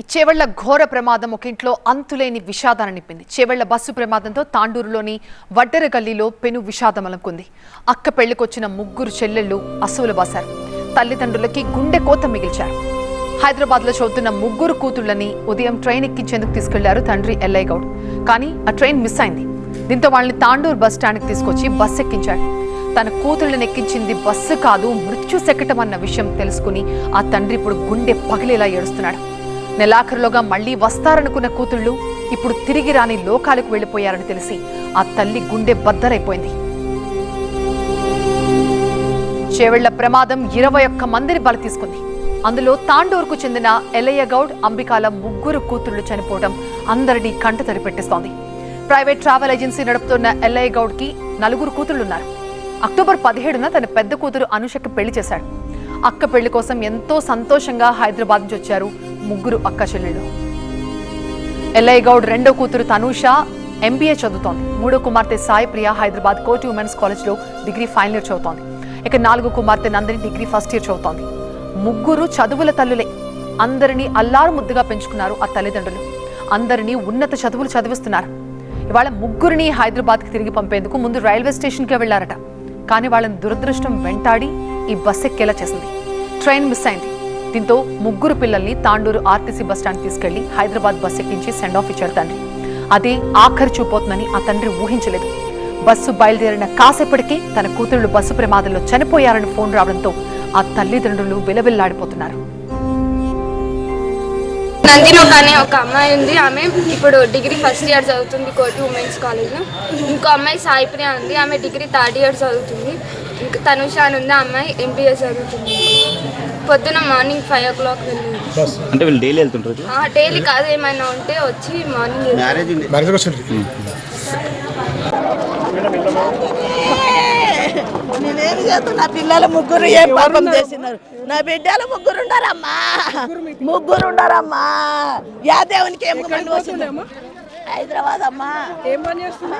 ఈ చేవళ్ళ ఘోర ప్రమాదం ఒక ఇంట్లో అంతులేని విషాదాన్ని నింపింది. చేవళ్ళ బస్సు ప్రమాదంతో తాండూరులోని వడ్డెర గల్లీలో పెను విషాదం అలంకుంది. అక్క పెళ్ళికొచ్చిన ముగ్గురు చెల్లెళ్ళు అసూలు బాశారు. తల్లిదండ్రులకి గుండె కోత మిగిల్చారు. హైదరాబాద్లో చదువుతున్న ముగ్గురు కూతుళ్ళని ఉదయం ట్రైన్ ఎక్కించేందుకు తీసుకెళ్ళారు తండ్రి ఎల్ఐ గౌడ్. కానీ ఆ ట్రైన్ మిస్ అయింది. దీంతో వాళ్ళని తాండూరు బస్ స్టాండ్కి తీసుకొచ్చి బస్ ఎక్కించాడు తన కూతుళ్ళని ఎక్కించింది బస్సు కాదు మృత్యు సెకటం అన్న విషయం తెలుసుకుని ఆ తండ్రి ఇప్పుడు గుండె పగిలేలా ఏడుస్తున్నాడు. నెలాఖరులోగా మళ్ళీ వస్తారనుకున్న కూతుళ్ళు ఇప్పుడు తిరిగి రాని లోకాలకు వెళ్ళిపోయారని తెలిసి ఆ తల్లి గుండె బద్దలైపోయింది. చేవెళ్ళ ప్రమాదం ఇరవై ఒక్క మందిని బలి తీసుకుంది అందులో తాండూరుకు చెందిన ఎలయ్యగౌడ్ అంబికాల ముగ్గురు కూతుళ్ళు చనిపోవడం అందరినీ కంటతడి పెట్టిస్తోంది. ప్రైవేట్ ట్రావెల్ ఏజెన్సీ నడుపుతున్న ఎల్లయ్యగౌడ్కి నలుగురు కూతుళ్ళున్నారు అక్టోబర్ పదిహేడున తన పెద్ద కూతురు అనుషకి పెళ్ళి చేశాడు. అక్క పెళ్ళి కోసం ఎంతో సంతోషంగా హైదరాబాద్ నుంచి వచ్చారు ముగ్గురు అక్క చెల్లెళ్ళు. ఎల్ఐ గౌడ్ రెండో కూతురు తనూష ఎంబీఏ చదువుతోంది. మూడో కుమార్తె సాయి ప్రియ హైదరాబాద్ కోటి ఉమెన్స్ కాలేజ్లో డిగ్రీ ఫైనల్ ఇయర్ చదువుతోంది. ఇక నాలుగు కుమార్తె నందిని డిగ్రీ ఫస్ట్ ఇయర్ చదువుతోంది. ముగ్గురు చదువుల తల్లులే. అందరినీ అల్లారు ముద్దుగా పెంచుకున్నారు ఆ తల్లిదండ్రులు. అందరినీ ఉన్నత చదువులు చదివిస్తున్నారు. ఇవాళ ముగ్గురిని హైదరాబాద్కి తిరిగి పంపేందుకు ముందు రైల్వే స్టేషన్కే వెళ్ళారట. కానీ వాళ్ళని దురదృష్టం వెంటాడి ఈ బస్ ఎక్కేలా చేసింది. ట్రైన్ మిస్ అయింది. దీంతో ముగ్గురు పిల్లల్ని తాండూరు ఆర్టీసీ బస్ స్టాండ్ తీసుకెళ్ళి హైదరాబాద్ బస్ ఎక్కించి సెండ్ ఆఫ్ ఇచ్చాడు తండ్రి. అదే ఆఖరి చూపోతుందని ఆ తండ్రి ఊహించలేదు. బస్సు బయలుదేరిన కాసేపటికి తన కూతుళ్ళు బస్సు ప్రమాదంలో చనిపోయారని ఫోన్ రావడంతో ఆ తల్లిదండ్రులు విలవిల్లాడిపోతున్నారు. నందిని ఒక అనే ఒక అమ్మాయి ఉంది. ఆమె ఇప్పుడు డిగ్రీ ఫస్ట్ ఇయర్ చదువుతుంది కోటి ఉమెన్స్ కాలేజ్లో. ఇంకో అమ్మాయి సాయిప్రియ ఉంది. ఆమె డిగ్రీ థర్డ్ ఇయర్ చదువుతుంది. ఇంకా తనుష అని ఉంది. ఆ అమ్మాయి ఎంబీఏ చదువుతుంది. పొద్దున మార్నింగ్ ఫైవ్ ఓ క్లాక్ వెళ్ళింది. అంటే వీళ్ళు డైలీ వెళ్తుంటారు డైలీ కాదు ఏమైనా ఉంటే వచ్చి మార్నింగ్ మ్యారేజ్ మ్యారేజ్కి వచ్చిండ్రు నేనేం చేస్తా నా పిల్లలు ముగ్గురు ఏం పాపం చేసినారు నా బిడ్డలు ముగ్గురు ఉండారమ్మా ముగ్గురు ఉండారమ్మా యా దేవునికి ఏం మంది వస్తుంది హైదరాబాద్ అమ్మా. ఏం పని చేస్తున్నా